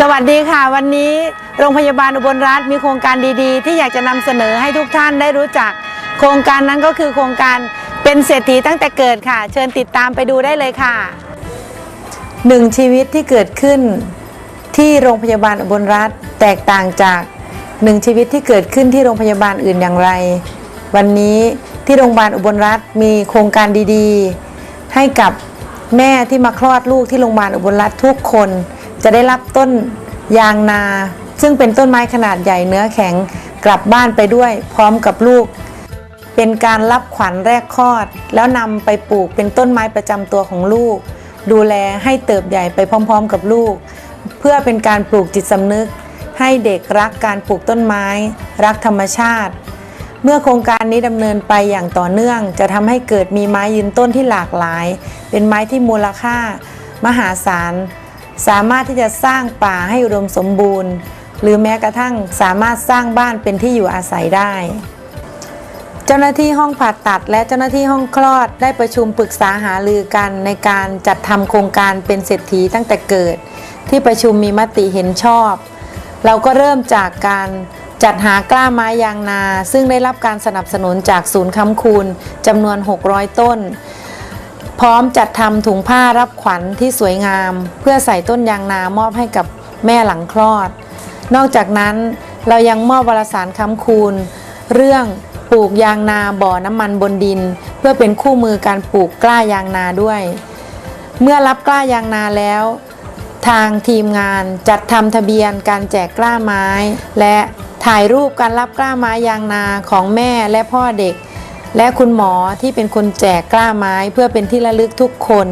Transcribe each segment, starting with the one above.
สวัสดีค่ะ วันนี้โรงพยาบาลอุบลรัฐมีโครงการดีๆ ที่อยากจะนำเสนอให้ทุกท่านได้รู้จัก โครงการนั้นก็คือโครงการเป็นเศรษฐีตั้งแต่เกิดค่ะ เชิญติดตามไปดูได้เลยค่ะหนึ่งชีวิตที่เกิดขึ้นที่โรงพยาบาลอุบลรัฐแตกต่างจากหนึ่งชีวิตที่เกิดขึ้นที่โรงพยาบาลอื่นอย่างไร วันนี้ที่โรงพยาบาลอุบลรัฐมีโครงการดีๆ ให้กับแม่ที่มาคลอดลูกที่โรงพยาบาลอุบลรัฐทุกคน จะได้รับต้นยางนา ซึ่งเป็นต้นไม้ขนาดใหญ่เนื้อแข็งกลับบ้านไปด้วยพร้อมกับลูก เป็นการรับขวัญแรกคลอด แล้วนำไปปลูกเป็นต้นไม้ประจำตัวของลูก ดูแลให้เติบใหญ่ไปพร้อม ๆ กับลูก เพื่อเป็นการปลูกจิตสำนึก ให้เด็กรักการปลูกต้นไม้ รักธรรมชาติ เมื่อโครงการนี้ดำเนินไปอย่างต่อเนื่อง จะทำให้เกิดมีไม้ยืนต้นที่หลากหลาย เป็นไม้ที่มูลค่ามหาศาล สามารถที่จะสร้างป่าให้อุดมสมบูรณ์ หรือแม้กระทั่งสามารถสร้างบ้านเป็นที่อยู่อาศัยได้ เจ้าหน้าที่ห้องผ่าตัด และเจ้าหน้าที่ห้องคลอดได้ประชุมปรึกษาหารือกันในการจัดทำโครงการเป็นเศรษฐีตั้งแต่เกิด ที่ประชุมมีมติเห็นชอบ เราก็เริ่มจากการจัดหากล้าไม้ยางนา ซึ่งได้รับการสนับสนุนจากศูนย์ค้ำคูณจำนวน 600 ต้น พร้อมจัดทำถุงผ้ารับขวัญที่สวยงาม เพื่อใส่ต้นยางนามอบให้กับแม่หลังคลอด นอกจากนั้นเรายังมอบวารสารคำคูณ เรื่องปลูกยางนาบ่อน้ำมันบนดิน เพื่อเป็นคู่มือการปลูกกล้ายางนาด้วย เมื่อรับกล้ายางนาแล้ว ทางทีมงานจัดทำทะเบียนการแจกกล้าไม้ และถ่ายรูปการรับกล้าไม้ยางนาของแม่และพ่อเด็ก และคุณหมอที่เป็นคนแจกกล้าไม้เพื่อเป็นที่ระลึกทุกคน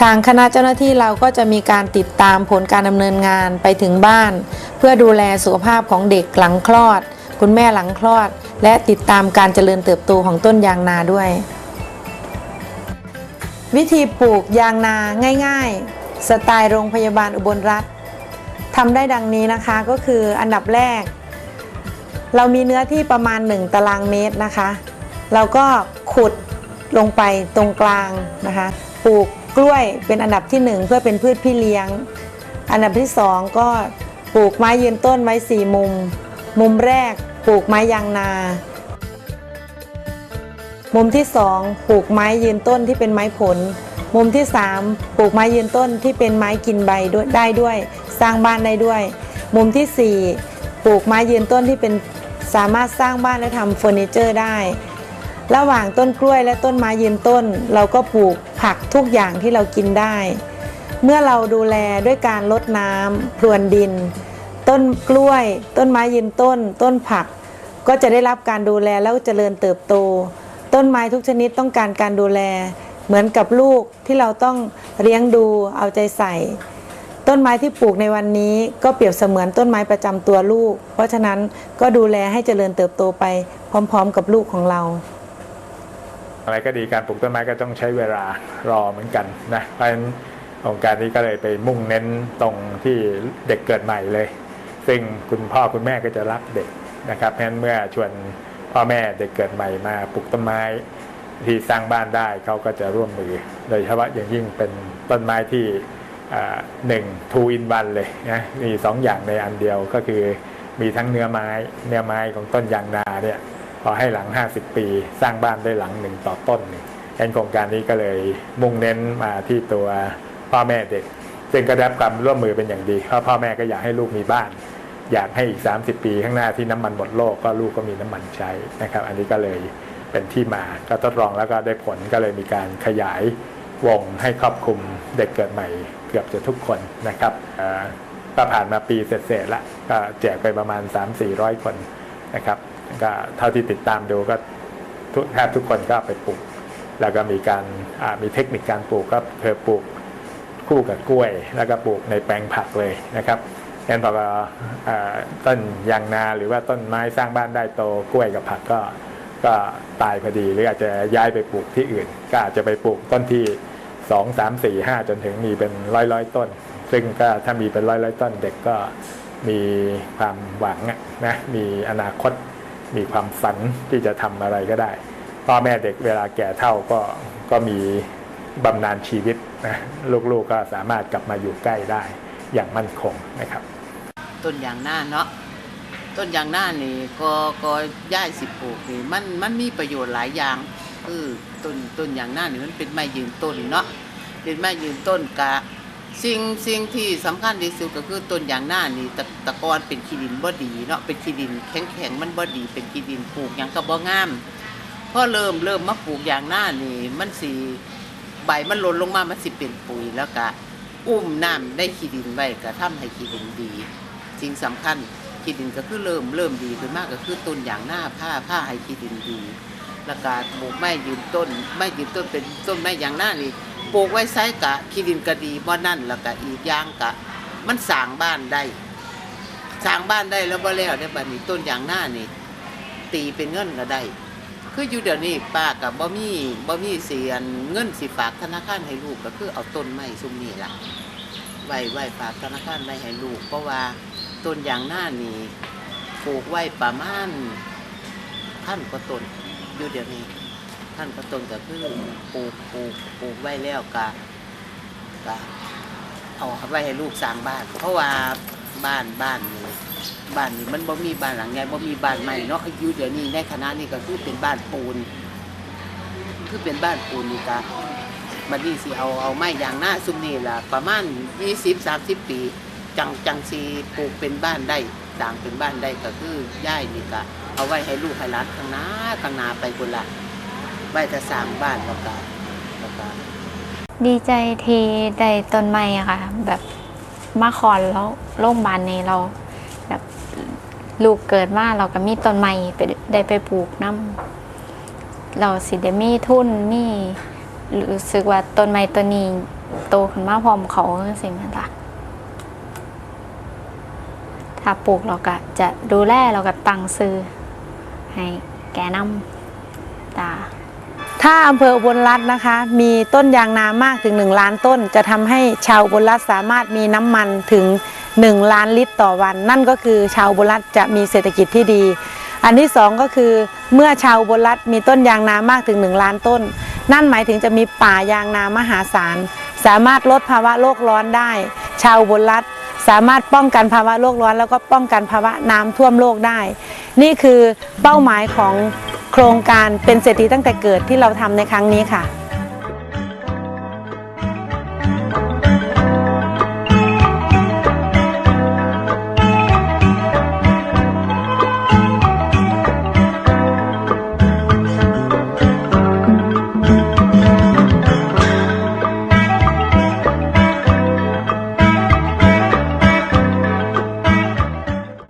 ทางคณะเจ้าหน้าที่เราก็จะมีการติดตามผลการดำเนินงานไปถึงบ้าน เพื่อดูแลสุขภาพของเด็กหลังคลอด คุณแม่หลังคลอด และติดตามการเจริญเติบโตของต้นยางนาด้วย วิธีปลูกยางนาง่าย ๆ สไตล์โรงพยาบาลอุบลรัฐทำได้ดังนี้นะคะก็คืออันดับแรก เรามีเนื้อที่ประมาณ 1 ตารางเมตรนะคะ เราก็ขุดลงไปตรงกลางนะคะ ปลูกกล้วยเป็นอันดับที่ 1 เพื่อเป็นพืชพี่เลี้ยง อันดับที่ 2 ก็ปลูกไม้ยืนต้นไว้สี่มุม มุมแรกปลูกไม้ยางนา มุมที่ 2 ปลูกไม้ยืนต้นที่เป็นไม้ผล มุมที่ 3 ปลูกไม้ยืนต้นที่เป็นไม้กินใบได้ด้วย สร้างบ้านได้ด้วย มุมที่ 4 ปลูกไม้ยืนต้นที่เป็น สามารถสร้างบ้านและทำเฟอร์นิเจอร์ได้ ระหว่างต้นกล้วยและต้นไม้ยืนต้น เราก็ปลูกผักทุกอย่างที่เรากินได้ เมื่อเราดูแลด้วยการลดน้ำพรวนดิน ต้นกล้วย ต้นไม้ยืนต้น ต้นผัก ก็จะได้รับการดูแลแล้วเจริญเติบโต ต้นไม้ทุกชนิดต้องการการดูแล เหมือนกับลูกที่เราต้องเลี้ยงดูเอาใจใส่ ต้นไม้ที่ปลูกในวันนี้ก็เปรียบเสมือนต้นไม้ประจำตัวลูก เพราะฉะนั้นก็ดูแลให้เจริญเติบโตไปพร้อม ๆ กับลูกของเรา อะไรก็ดีการปลูกต้นไม้ก็ต้องใช้เวลารอเหมือนกันนะเพราะฉะนั้นโครงการนี้ก็เลยไปมุ่งเน้นตรงที่เด็กเกิดใหม่เลย ซึ่งคุณพ่อคุณแม่ก็จะรักเด็กนะครับเพราะฉะนั้นเมื่อชวนพ่อแม่เด็กเกิดใหม่มาปลูกต้นไม้ที่สร้างบ้านได้เขาก็จะร่วมมือ โดยเฉพาะอย่างยิ่งเป็นต้นไม้ที่ หนึ่งทูอินวันเลยนะมีสองอย่างในอันเดียวก็คือมีทั้งเนื้อไม้เนื้อไม้ของต้นยางนาเนี่ยพอให้หลัง 50 ปี สร้างบ้านได้หลังหนึ่งต่อต้นหนึ่งแอนโครงการนี้ก็เลยมุ่งเน้นมาที่ตัวพ่อแม่เด็ก ซึ่งก็ได้รับความร่วมมือเป็นอย่างดีเพราะพ่อแม่ก็อยากให้ลูกมีบ้าน อยากให้อีก 30 ปีข้างหน้าที่น้ำมันหมดโลกก็ลูกก็มีน้ำมันใช้นะครับ อันนี้ก็เลยเป็นที่มาก็ทดลองแล้วก็ได้ผลก็เลยมีการขยาย วงให้ครอบคลุมเด็กเกิดใหม่เกือบจะทุกคนนะครับเอ่อก็ผ่านมาปีเศษๆละก็แจกไปประมาณ 3-400 คนนะครับก็เท่าที่ติดตามดูก็แทบทุกคนก็ไปปลูก แล้วก็มีการมีเทคนิคการปลูกก็เคยปลูกคู่กับกล้วย แล้วก็ปลูกในแปลงผักเลยนะครับงั้นพอต้นยางนาหรือว่าต้นไม้สร้างบ้านได้โตกล้วยกับผักก็ก็ตายพอดีหรืออาจจะย้ายไปปลูกที่อื่น ก็อาจจะไปปลูกต้นที่ สองสามสี่ห้าจนถึงมีเป็นร้อยร้อยต้น ซึ่งก็ถ้ามีเป็นร้อยร้อยต้น เด็กก็มีความหวังนะมีอนาคต มีความฝันที่จะทำอะไรก็ได้พ่อแม่เด็กเวลาแก่เท่าก็ก็มีบำนาญชีวิตนะลูกๆก็สามารถกลับมาอยู่ใกล้ได้อย่างมั่นคงนะครับ ต้นยางหน้าเนาะต้นยางหน้านี่ก็ก็ย่ายสิบปลูกนี่มันมันมีประโยชน์หลายอย่าง คือต้นต้นยางหน้านี่มันเป็นไม้ยืนต้นเนาะเป็นไม้ยืนต้นกะสิ่งสิ่งที่สำคัญที่สุดก็คือต้นยางหน้านี่ตะตะกอนเป็นขี้ดินบ่ดีเนาะเป็นขี้ดินแข็งแข็งมันบ่ดีเป็นขี้ดินปลูกหยังก็บ่งามพอเริ่มเริ่มมาปลูกยางหน้านี่มันสิใบมันหล่นลงมามันสิเป็นปุ๋ยแล้วก็อุ้มน้ำได้ขี้ดินไว้ก็ทำให้ขี้ดินดีสิ่งสำคัญขี้ดินก็คือเริ่มเริ่มดีขึ้นมากก็คือต้นอย่างหน้าผ้าผ้าให้ขี้ดินดี แล้วก็ปลูกไม้ยืนต้น ไม้ยืนต้นเป็นต้นไม้อย่างหน้านี่ปลูกไว้ไซกะขี้ดินก็ดีบ่นั่นแล้วก็อีกอย่างกะ มันสร้างบ้านได้สร้างบ้านได้แล้วบ่แล้วได้บัดนี้ต้นอย่างหน้านี่ ตีเป็นเงินก็ได้ คืออยู่เดี๋ยวนี้ป้ากับบ่มีบ่มีเสียนเงินสิฝากธนาคารให้ลูกก็คือเอาต้นไม้ซุมนี้ล่ะไว้ไว้ฝากธนาคารไว้ให้ลูก เพราะว่าต้นอย่างหน้านี่ปลูกไว้ประมาณพันกว่าต้น อยู่เดี๋ยวนี้พันกว่าต้นก็คือปลูกปลูกปลูกไว้แล้วก็ก็เอาไว้ให้ลูกสร้างบ้าน เพราะว่าบ้านบ้านนี่บ้านนี่มันบ่มีบ้านหลังใหญ่บ่มีบ้านใหม่เนาะอยู่เดี๋ยวนี้ในคณะนี้ก็คือเป็นบ้านปูน คือเป็นบ้านปูนนี่ก็บัดนี้สิเอาเอาไม้ยางหน้าซุมนี่ล่ะประมาณ20 30 ปี จังจังสีปลูกเป็นบ้านได้ สร้างเป็นบ้านได้ก็คือย่ายนี่ก็เอาไว้ให้ลูกให้หลานข้างหน้าข้างหน้าไปคนละไว้จะสร้างบ้านแล้วก็แล้วก็ดีใจที่ได้ต้นไม้อะค่ะ แบบมาขอนแล้วโรงพยาบาลนี้เราแบบลูกเกิดมาเราก็มีต้นไม้ไปได้ไปปลูกน้ำเราสิได้มีทุนมีรู้สึกว่าต้นไม้ตัวนี้โตขึ้นมาพร้อมเขาสิ่งนั้นล่ะ ถ้าปลูกเราก็จะดูแลเราก็ตั้งซื้อให้แกน้ำตา ถ้าอำเภออุบลรัตน์นะคะ มีต้นยางนามากถึง 1 ล้านต้น จะทำให้ชาวอุบลรัตน์สามารถมีน้ำมันถึง 1 ล้านลิตรต่อวัน นั่นก็คือชาวอุบลรัตน์จะมีเศรษฐกิจที่ดี อันที่สองก็คือเมื่อชาวอุบลรัตน์มีต้นยางนามากถึง 1 ล้านต้น นั่นหมายถึงจะมีป่ายางนามหาศาลสามารถลดภาวะโลกร้อนได้ ชาวอุบลรัตน์ สามารถป้องกันภาวะโลกร้อนแล้วก็ป้องกันภาวะน้ำท่วมโลกได้ นี่คือเป้าหมายของโครงการเป็นเศรษฐีตั้งแต่เกิดที่เราทำในครั้งนี้ค่ะ